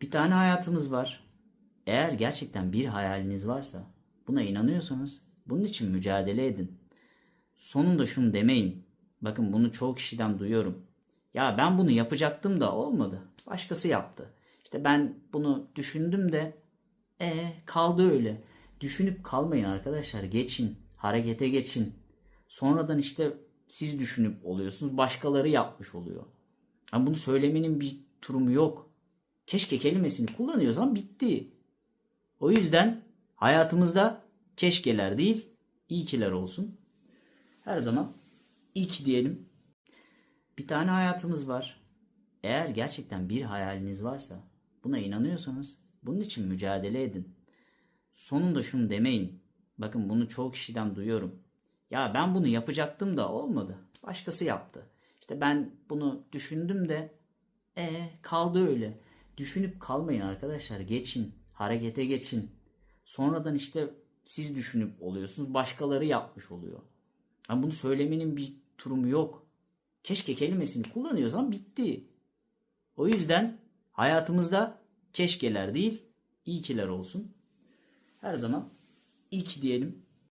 Bir tane hayatımız var. Eğer gerçekten bir hayaliniz varsa, buna inanıyorsanız bunun için mücadele edin. Sonunda şunu demeyin. Bakın bunu çoğu kişiden duyuyorum. Ya ben bunu yapacaktım da olmadı. Başkası yaptı. İşte ben bunu düşündüm de e kaldı öyle. Düşünüp kalmayın arkadaşlar. Geçin. Harekete geçin. Sonradan işte siz düşünüp oluyorsunuz. Başkaları yapmış oluyor. Ama bunu söylemenin bir durumu yok. Keşke kelimesini kullanıyorsan bitti. O yüzden hayatımızda keşkeler değil, iyi kiler olsun. Her zaman ki diyelim. Bir tane hayatımız var. Eğer gerçekten bir hayaliniz varsa, buna inanıyorsanız bunun için mücadele edin. Sonunda şunu demeyin. Bakın bunu çoğu kişiden duyuyorum. Ya ben bunu yapacaktım da olmadı. Başkası yaptı. İşte ben bunu düşündüm de e kaldı öyle. Düşünüp kalmayın arkadaşlar. Geçin. Harekete geçin. Sonradan işte siz düşünüp oluyorsunuz. Başkaları yapmış oluyor. Ama bunu söylemenin bir durumu yok. Keşke kelimesini kullanıyorsan bitti. O yüzden hayatımızda keşkeler değil, iyi kiler olsun. Her zaman iyi ki diyelim.